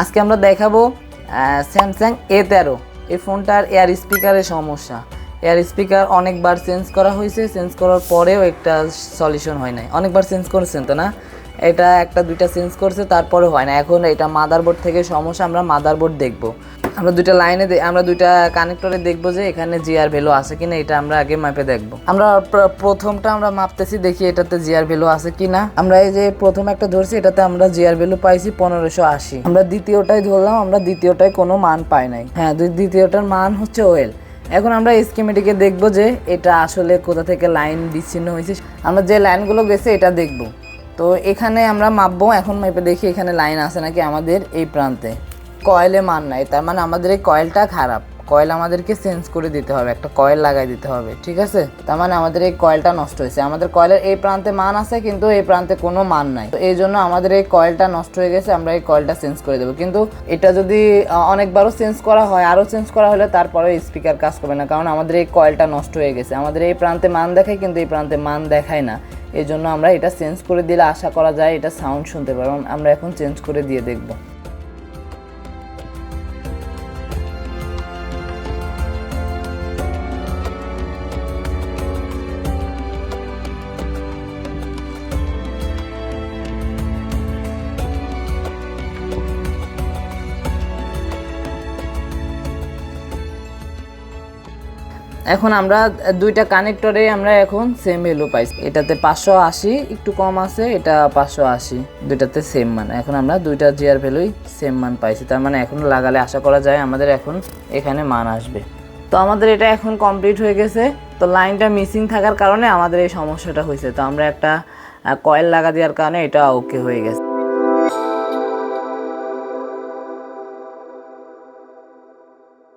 আজকে আমরা দেখাবো স্যামসাং এ তেরো এই ফোনটার এয়ার স্পিকারের সমস্যা। এয়ার স্পিকার অনেকবার চেঞ্জ করা হয়েছে, চেঞ্জ করার পরেও একটা সলিউশন হয় নাই। অনেকবার চেঞ্জ করেছেন তো না? এটা একটা, দুইটা চেঞ্জ করছে তারপরে হয় না। এখন এটা মাদারবোর্ড থেকে সমস্যা, আমরা মাদারবোর্ড দেখব। আমরা দুইটা লাইনে আমরা দুইটা কানেক্টরে দেখব যে এখানে জিআর ভ্যালু আছে কিনা, এটা আমরা আগে মাপে দেখব। আমরা প্রথমটা আমরা মাপতেছি, দেখি এটাতে জিআর ভ্যালু আছে কিনা। আমরা এই যে প্রথম একটা ধরছি, এটাতে আমরা জিআর ভ্যালু পাইছি পনেরোশো আশি। আমরা দ্বিতীয়টাই ধরলাম, আমরা দ্বিতীয়টায় কোনো মান পাই নাই। হ্যাঁ দ্বিতীয়টার মান হচ্ছে ওয়েল এখন আমরা স্কিমেটিকে দেখব যে এটা আসলে কোথা থেকে লাইন বিচ্ছিন্ন হয়েছে। আমরা যে লাইনগুলো গেছে, এটা দেখব। তো এখানে আমরা মাপবো, এখন মেপে দেখি এখানে লাইন আছে নাকি আমাদের এই প্রান্তে। কয়েলে মান নাই, তার মানে আমাদের এই কয়েলটা খারাপ। কয়েল আমাদেরকে চেঞ্জ করে দিতে হবে, একটা কয়েল লাগাই দিতে হবে, ঠিক আছে? তার মানে আমাদের এই কয়েলটা নষ্ট হয়েছে। আমাদের কয়েলের এই প্রান্তে মান আছে, কিন্তু এই প্রান্তে কোনো মান নাই। তো এই জন্য আমাদের এই কয়েলটা নষ্ট হয়ে গেছে, আমরা এই কয়েলটা চেঞ্জ করে দেবো। কিন্তু এটা যদি অনেকবারও চেঞ্জ করা হয়, আরও চেঞ্জ করা হলে তারপরে স্পিকার কাজ করবে না, কারণ আমাদের এই কয়েলটা নষ্ট হয়ে গেছে। আমাদের এই প্রান্তে মান দেখায়, কিন্তু এই প্রান্তে মান দেখায় না। এই জন্য আমরা এটা চেঞ্জ করে দিলে আশা করা যায়, এটা সাউন্ড শুনতে পারব। আমরা এখন চেঞ্জ করে দিয়ে দেখব। এখন আমরা দুইটা কানেক্টরে আমরা এখন সেম ভ্যালু পাইছি। এটাতে পাঁচশো আশি, একটু কম আছে, এটা পাঁচশো আশি, দুইটাতে সেম মান। এখন আমরা দুইটা জিয়ার ভ্যালুই সেম মান পাইছি। তার মানে এখন লাগালে আশা করা যায় আমাদের এখন এখানে মান আসবে। তো আমাদের এটা এখন কমপ্লিট হয়ে গেছে। তো লাইনটা মিসিং থাকার কারণে আমাদের এই সমস্যাটা হয়েছে। তো আমরা একটা কয়েল লাগা দেওয়ার কারণে এটা ওকে হয়ে গেছে।